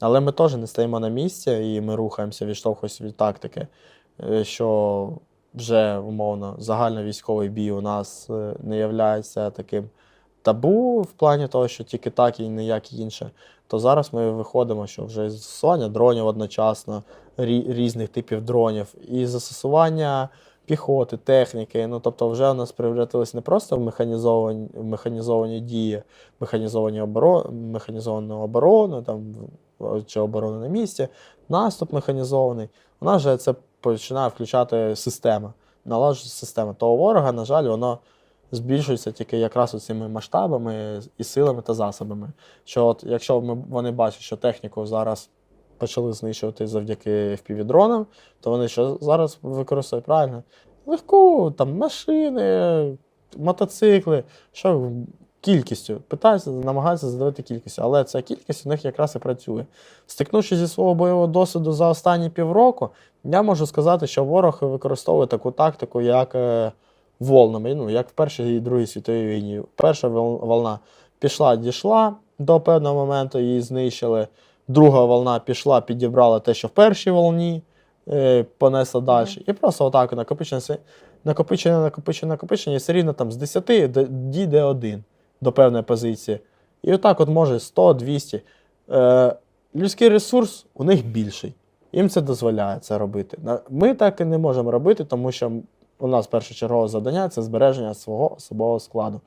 Але ми теж не стоїмо на місці і ми рухаємося, відштовхуємося від тактики, е, що вже умовно загальновійськовий бій у нас е, не є таким табу в плані того, що тільки так і ніяк інше. То зараз ми виходимо, що вже застосування дронів одночасно, різних типів дронів, і застосування піхоти, техніки. Ну тобто, вже у нас превратились не просто в механізовані, в механізовані дії, механізовані оборо, механізовану оборону там, чи оборону на місці, наступ механізований. У нас же це починає включати система, налагоджується система. То ворога, на жаль, воно збільшується тільки якраз цими масштабами і силами та засобами. Що от, якщо ми, вони бачать, що техніку зараз почали знищувати завдяки FPV-дронам, то вони що зараз використовують правильно? Легку, там машини, мотоцикли, що кількістю. Питаються, намагаються задавати кількістю, але ця кількість у них якраз і працює. Стикнувшись зі свого бойового досвіду за останні півроку, я можу сказати, що ворог використовує таку тактику, як е, волнами, ну, як в Першій і Другій світовій війні. Перша волна пішла, дійшла до певного моменту, її знищили. Друга волна пішла, підібрала те, що в першій волні, е, понесла далі. І просто отак накопичення, накопичення, накопичення, накопичення, і все рівно там з 10 до- дійде один до певної позиції. І отак от може 100, 200. Е, людський ресурс у них більший. Їм це дозволяє це робити. Ми так і не можемо робити, тому що у нас першочергове завдання це збереження свого особового складу.